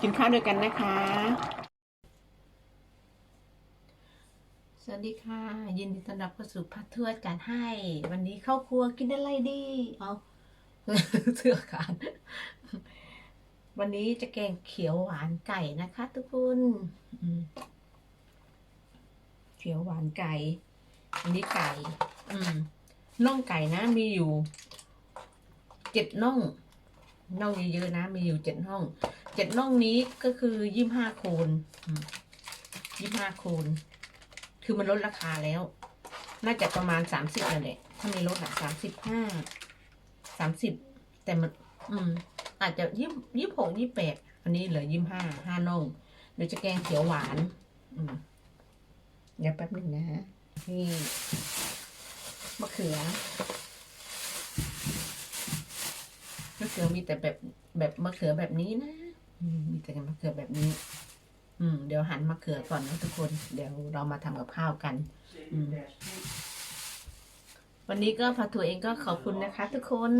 กินข้าวด้วยกันนะคะ สวัสดีค่ะ ยินดีต้อนรับเข้าสู่พัดเทือจานให้ วันนี้เข้าครัวกินอะไรดี เอาเสื้อขาดวันนี้จะแกงเขียวหวานไก่นะคะ ทุกคนเขียวหวานไก่ อันนี้ไก่ อืมน่องไก่นะมีอยู่เจ็ดน่องน่องเยอะๆนะ มีอยู่เจ็ดน่อง เจ็ดน่องนี้ก็คือยี่ห้าโคนยี่ห้าโคน คือมันลดราคาแล้ว น่าจะประมาณสามสิบนั่นแหละถ้าไม่ลดอะสามสิบห้าสามสิบแต่มัน อืม อาจจะยี่ยี่หกยี่แปดอันนี้เหลือยี่ห้าห้าน่องเดี๋ยวจะแกงเขียวหวาน อืมเดี๋ยวแป๊บหนึ่งนะฮะนี่มะเขือมะเขือมีแต่แบบแบบมะเขือแบบนี้นะ มีแต่มะเขือแบบนี้ อืม เดี๋ยวหั่นมะเขือก่อนนะทุกคน เดี๋ยวเรามาทำกับข้าวกัน อืมวันนี้ก็พาทัวร์เองก็ขอบคุณนะคะ ทุกคน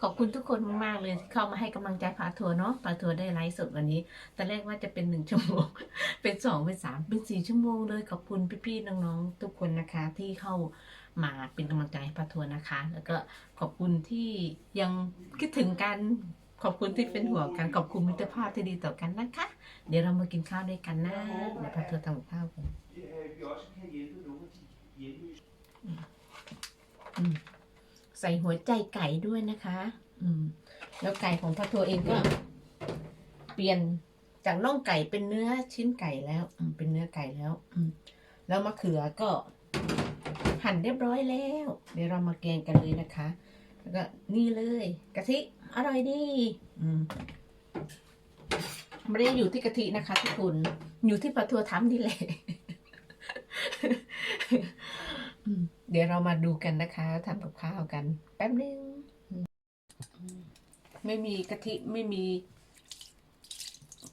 ขอบคุณทุกคนมากๆเลยที่เข้ามาให้กำลังใจพาทัวร์เนาะพาทัวร์ได้ไลฟ์สดวันนี้ตอนแรกว่าจะเป็นหนึ่งชั่วโมง เป็นสองเป็นสามเป็นสี่ชั่วโมงเลยขอบคุณพี่ๆน้องๆทุกคนนะคะ ที่เข้ามาเป็นกำลังใจพาทัวร์นะคะ แล้วก็ขอบคุณที่ยังคิดถึงกัน ขอบคุณที่เป็นห่วงกันขอบคุณมิตรภาพที่ดีต่อกันนะคะ เดี๋ยวเรามากินข้าวด้วยกันนะเดี๋ยวพาทัวร์ทำกับข้าวกันใส่หัวใจไก่ด้วยนะคะ อืม แล้วไก่ของพระทัวเองก็ เปลี่ยนจากน่องไก่เป็นเนื้อชิ้นไก่แล้ว อืม เป็นเนื้อไก่แล้ว อืม แล้วมะเขือก็ หั่นเรียบร้อยแล้ว เดี๋ยวเรามาแกงกันเลยนะคะ แล้วก็นี่เลยกะทิอร่อยดีอืมไม่ได้อยู่ที่กะทินะคะทุกคนอยู่ที่ปลาทัวทำนี่แหละเดี๋ยวเรามาดูกันนะคะทำกับข้าวกัน แป๊บนึงไม่มีกะทิไม่มี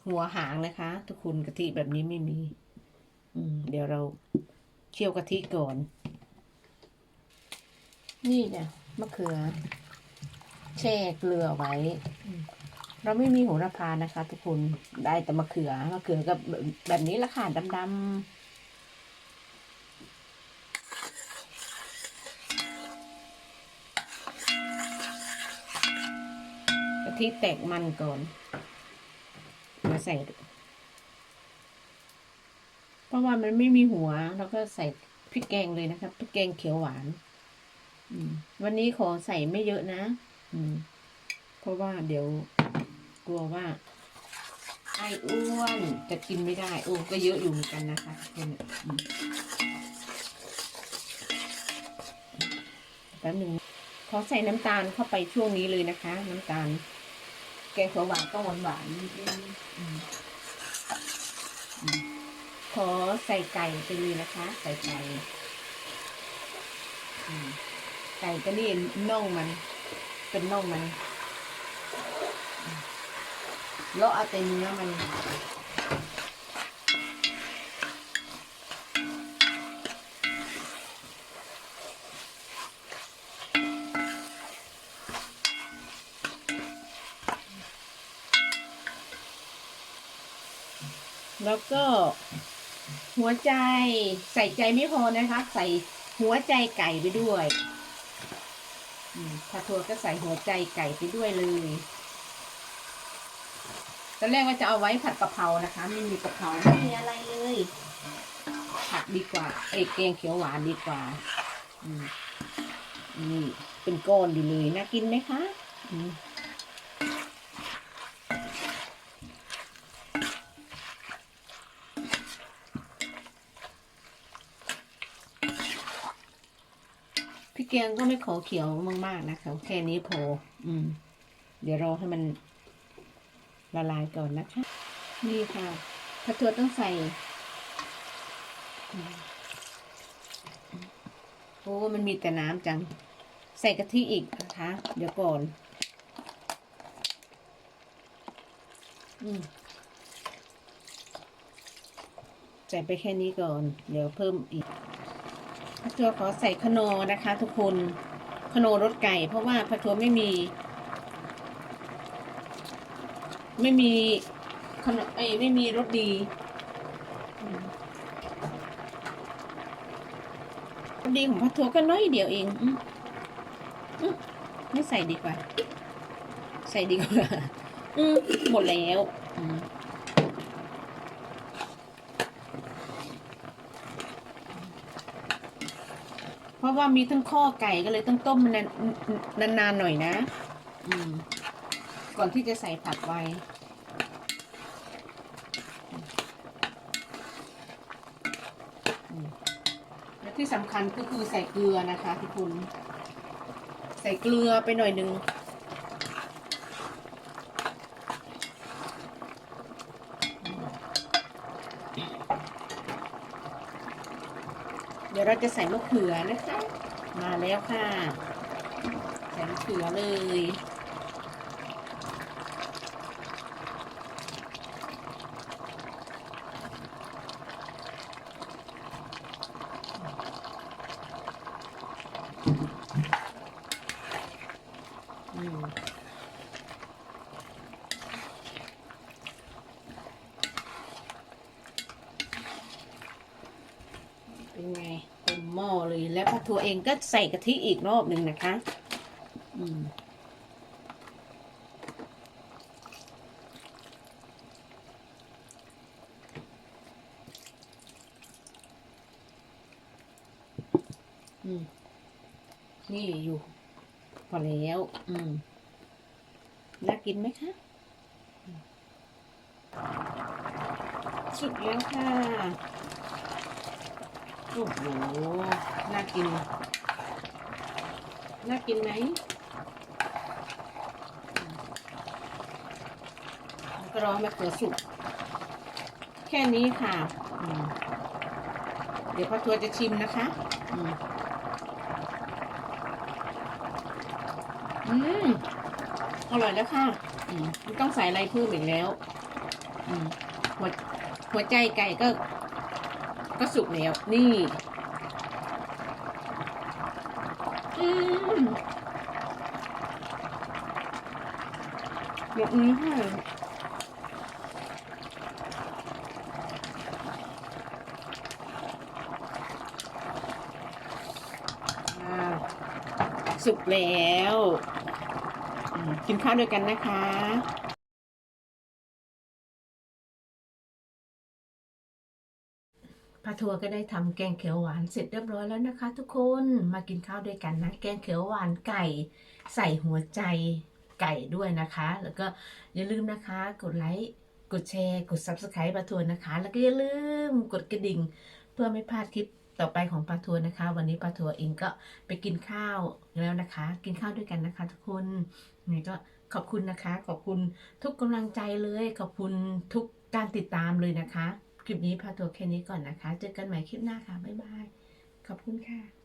หัวหางนะคะ ทุกคนกะทิแบบนี้ไม่มี อืม เดี๋ยวเราเคี่ยวกะทิก่อน นี่เนี่ย มะเขือแช่เกลือไว้ เราไม่มีโหระพานะคะ ทุกคนได้แต่มะเขือมะเขือกับแบบนี้ละค่ะดำๆกะทิแตกมันก่อน มาใส่ เพราะว่ามันไม่มีหัวแล้วก็ใส่พริกแกงเลยนะครับพริกแกงเขียวหวาน วันนี้ขอใส่ไม่เยอะนะ อืม เพราะว่าเดี๋ยวกลัวว่า ไออ้วนจะกินไม่ได้ โอ้ก็เยอะอยู่เหมือนกันนะคะทุกคนแป๊บหนึ่งขอใส่น้ำตาลเข้าไปช่วงนี้เลยนะคะ น้ำตาล แกงเขียวหวานต้องหวานหวานนิดนึงขอใส่ไก่ไปเลยนะคะ ใส่ไก่ ไก่ก็นี่น่องมัน เป็นน่องมันอืมเลาะเอาแต่เนื้อมันแล้วก็หัวใจใส่ใจไม่พอนะคะ ใส่หัวใจไก่ไปด้วย ถ้าทัวก็ใส่หัวใจไก่ไปด้วยเลยตอนแรกว่าจะเอาไว้ผัดกะเพรานะคะ ไม่มีกะเพราไม่มีอะไรเลย ผัดดีกว่า เอยแกงเขียวหวานดีกว่าอืมนี่เป็นก้อนอยู่เลยน่ากินไหมคะอืม พี่แกงก็ไม่ขอเขียวมากๆนะคะแค่นี้พออืม เดี๋ยวรอให้มันละลายก่อนนะคะ นี่ค่ะผัดถั่วต้องใส่ โอ้มันมีแต่น้ำจัง ใส่กะทิอีกนะคะ เดี๋ยวก่อน อืมใส่ไปแค่นี้ก่อน เดี๋ยวเพิ่มอีก พระทัวขอใส่ขนอนะคะ ทุกคนขนอรสไก่ เพราะว่าพระทัวไม่มี ไม่มีขนมเอ้ยไม่มีรสดีรสดีของพัทัวก็น้อยเดียวเองอืไม่ใส่ดีกว่า ใส่ดีกว่า อืหมดแล้ว อืมเพ ราะว่ามีทั้งข้อไก่ก็เลยต้องต้มมันนานนานๆหน่อยนะ อืม ก่อนที่จะใส่ผักไว้ และที่สำคัญก็คือใส่เกลือนะคะทุกคน ใส่เกลือไปหน่อยหนึ่ง เดี๋ยวเราจะใส่มะเขือนะคะ มาแล้วค่ะ ใส่มะเขือเลย เป็นไงเต็มหม้อเลยแล้วปลาทูเองก็ใส่กะทิอีกรอบหนึ่งนะคะอืมอืมนี่อยู่พอแล้ว อืม น่ากินไหมคะสุกแล้วค่ะ โอ้โหน่ากิน น่ากินไหมก็รอมะเขือสุก แค่นี้ค่ะ เดี๋ยวพ่อทัวร์จะชิมนะคะอืมอมอร่อยแล้วค่ะไม่ต้องใส่อะไรเพิ่มอีกแล้วหัวหัวใจไก่ก็ ก็สุกแล้ว นี่ อืมแบบนี้ค่ะสุกแล้ว กินข้าวด้วยกันนะคะ พาทัวร์ก็ได้ทำแกงเขียวหวานเสร็จเรียบร้อยแล้วนะคะ ทุกคนมากินข้าวด้วยกันนะ แกงเขียวหวานไก่ ใส่หัวใจไก่ด้วยนะคะ แล้วก็อย่าลืมนะคะ กดไลค์กดแชร์ กด subscribe ปาทัวร์นะคะ แล้วก็อย่าลืมกดกระดิ่ง เพื่อไม่พลาดคลิปต่อไปของปาทัวร์นะคะ วันนี้ปาทัวร์เองก็ไปกินข้าวแล้วนะคะ กินข้าวด้วยกันนะคะ ทุกคนยังไงก็ขอบคุณนะคะ ขอบคุณทุกกำลังใจเลย ขอบคุณทุกการติดตามเลยนะคะ คลิปนี้พาตัวแค่นี้ก่อนนะคะ เจอกันใหม่คลิปหน้าค่ะ บ๊ายบาย ขอบคุณค่ะ